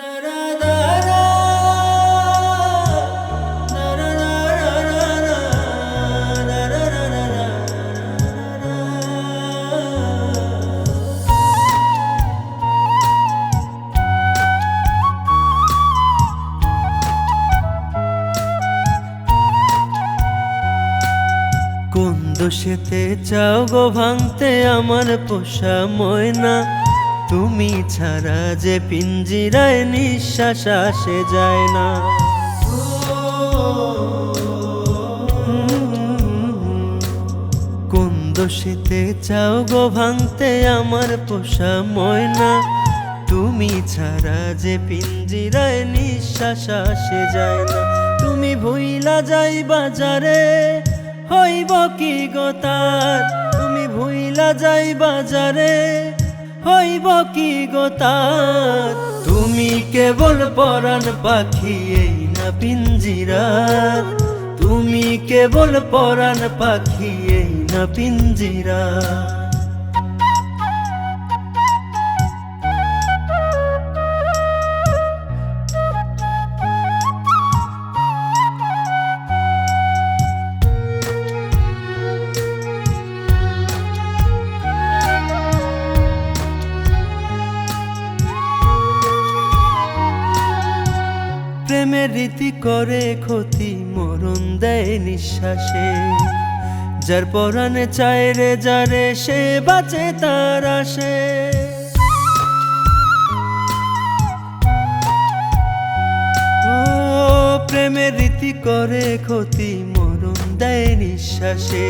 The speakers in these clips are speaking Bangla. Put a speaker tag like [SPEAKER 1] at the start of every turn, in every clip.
[SPEAKER 1] কোন দোষেতে চাও গো ভাঙতে আমার পোষা ময়না? তুমি ছাড়া যে পিঞ্জিরায় নিঃশ্বাস আসে যায় না। কোন দোষেতে চাও গো ভাঙতে আমার পোষা ময়না? তুমি ছাড়া যে পিঞ্জিরায় নিঃশ্বাস আসে যায় না। তুমি ভুইলা যাই বাজারে, হইব কি গোতার তুমি ভুইলা যাই বাজারে হইব কি গোতা তুমি কেবল পরাণ পাখি, এই না পিঞ্জিরার তুমি কেবল পরাণ পাখি, এই না পিঞ্জিরা। রীতি করে ক্ষতি, মরণ দেয় নিঃশ্বাসে। যার পরাণে চায় রে, যারে সে বাঁচে তার আসে ও প্রেমের রীতি করে ক্ষতি, মরণ দেয় নিঃশ্বাসে।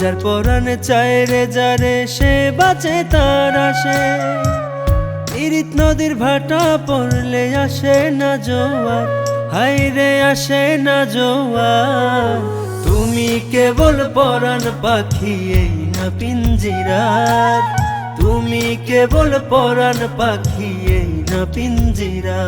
[SPEAKER 1] যার পরাণে চায় রে, যারে সে বাঁচে তার আসে ইরিত নদীর ভাটা পড়লে আসে না জোয়ার হাই রে আসে না জোয়ার। তুমি কেবল পরাণ পাখি, এই না পিঞ্জিরার। তুমি কেবল পরাণ পাখি, এই না পিঞ্জিরা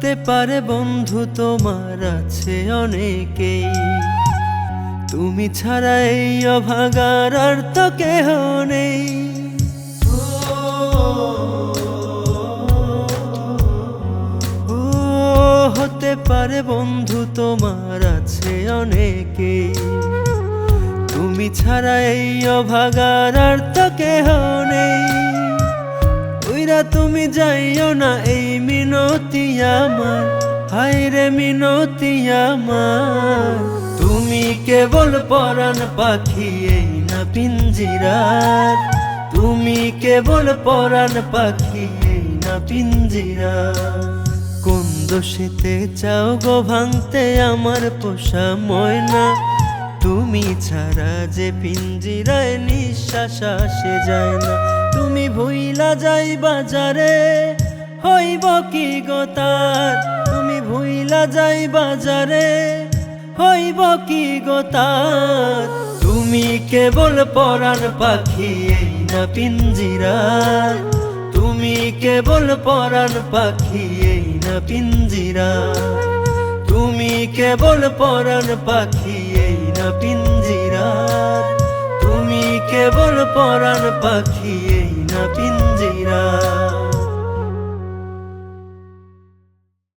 [SPEAKER 1] হতে পারে বন্ধু, তোমার আছে অনেকেই। তুমি ছাড়া এই অভাগার তো কেহ নেই। ও, হতে পারে বন্ধু, তোমার আছে অনেকেই। তুমি ছাড়া এই অভাগার তো কেহ নেই। তুমি যাইও না, এই মিনতি আমার। হাই রে মিনতি আমার। তুমি কেবল পরাণ পাখি, এই না পিঞ্জিরার। তুমি কেবল পরাণ পাখি, এই না পিঞ্জিরা কোন দোষেতে চাও গো ভাঙতে আমার পোষা ময়না? ছাড়া যে পিঞ্জিরায় নিঃশ্বাস আসে যায় না। তুমি ভুইলা যাই বাজারে, হইব কি গোতার তুমি ভুইলা যাই বাজারে, হইব কি গোতার তুমি কেবল পরাণ পাখি, এই না পিঞ্জিরা। তুমি কেবল পরাণ পাখি, এই না পিঞ্জিরা। তুমি কেবল পরাণ পাখি, এই না তুমি কেবল পরাণ পাখি এই না পিঞ্জিরা